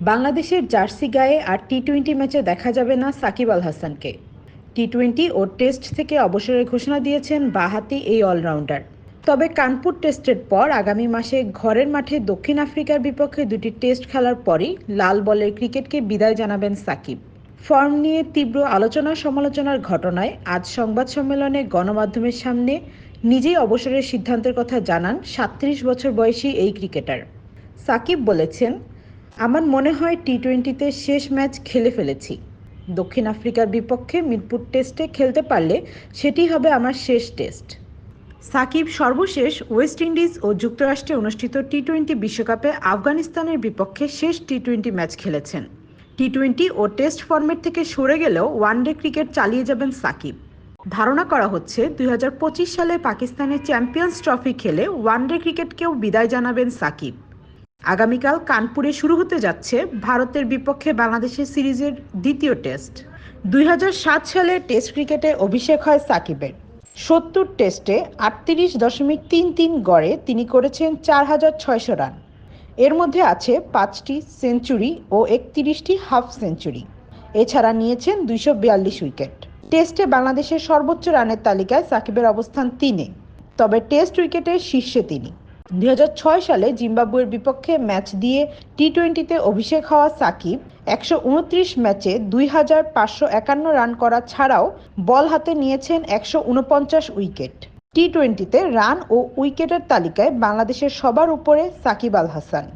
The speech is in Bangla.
বাংলাদেশের জার্সি গায়ে আর টি টোয়েন্টি ম্যাচে দেখা যাবে না সাকিব আল হাসানকে। টি টোয়েন্টি ও টেস্ট থেকে অবসরের ঘোষণা দিয়েছেন বাহাতি এই অলরাউন্ডার। তবে কানপুর টেস্টের পর আগামী মাসে ঘরের মাঠে দক্ষিণ আফ্রিকার বিপক্ষে দুটি টেস্ট খেলার পরই লাল বলের ক্রিকেটকে বিদায় জানাবেন সাকিব। ফর্ম নিয়ে তীব্র আলোচনা সমালোচনার ঘটনায় আজ সংবাদ সম্মেলনে গণমাধ্যমের সামনে নিজেই অবসরের সিদ্ধান্তের কথা জানান সাতত্রিশ বছর বয়সী এই ক্রিকেটার। সাকিব বলেছেন আমার মনে হয় টি টোয়েন্টিতে শেষ ম্যাচ খেলে ফেলেছি। দক্ষিণ আফ্রিকার বিপক্ষে মিরপুর টেস্টে খেলতে পারলে সেটি হবে আমার শেষ টেস্ট। সাকিব সর্বশেষ ওয়েস্ট ইন্ডিজ ও যুক্তরাষ্ট্রে অনুষ্ঠিত টি টোয়েন্টি বিশ্বকাপে আফগানিস্তানের বিপক্ষে শেষ টি টোয়েন্টি ম্যাচ খেলেছেন। টি টোয়েন্টি ও টেস্ট ফরম্যাট থেকে সরে গেলেও ওয়ানডে ক্রিকেট চালিয়ে যাবেন সাকিব। ধারণা করা হচ্ছে দুই হাজার পঁচিশ সালে পাকিস্তানের চ্যাম্পিয়ন্স ট্রফি খেলে ওয়ানডে ক্রিকেটকেও বিদায় জানাবেন সাকিব। আগামীকাল কানপুরে শুরু হতে যাচ্ছে ভারতের বিপক্ষে বাংলাদেশের সিরিজের দ্বিতীয় টেস্ট। দুই হাজার সাত সালে টেস্ট ক্রিকেটে অভিষেক হয় সাকিবের। সত্তর টেস্টে আটত্রিশ দশমিক তিন তিন গড়ে তিনি করেছেন চার হাজার ছয়শো রান। এর মধ্যে আছে পাঁচটি সেঞ্চুরি ও একত্রিশটি হাফ সেঞ্চুরি। এছাড়া নিয়েছেন দুইশো বিয়াল্লিশ উইকেট। টেস্টে বাংলাদেশের সর্বোচ্চ রানের তালিকায় সাকিবের অবস্থান তিনে। তবে টেস্ট উইকেটের শীর্ষে তিনি। দুই হাজার ছয় সালে জিম্বাবুয়ের বিপক্ষে ম্যাচ দিয়ে টি টোয়েন্টিতে অভিষেক হওয়া সাকিব একশো উনত্রিশ ম্যাচে দুই হাজার পাঁচশো একান্ন রান করা ছাড়াও বল হাতে নিয়েছেন একশো উনপঞ্চাশ উইকেট। টি টোয়েন্টিতে রান ও উইকেটের তালিকায় বাংলাদেশের সবার উপরে সাকিব আল হাসান।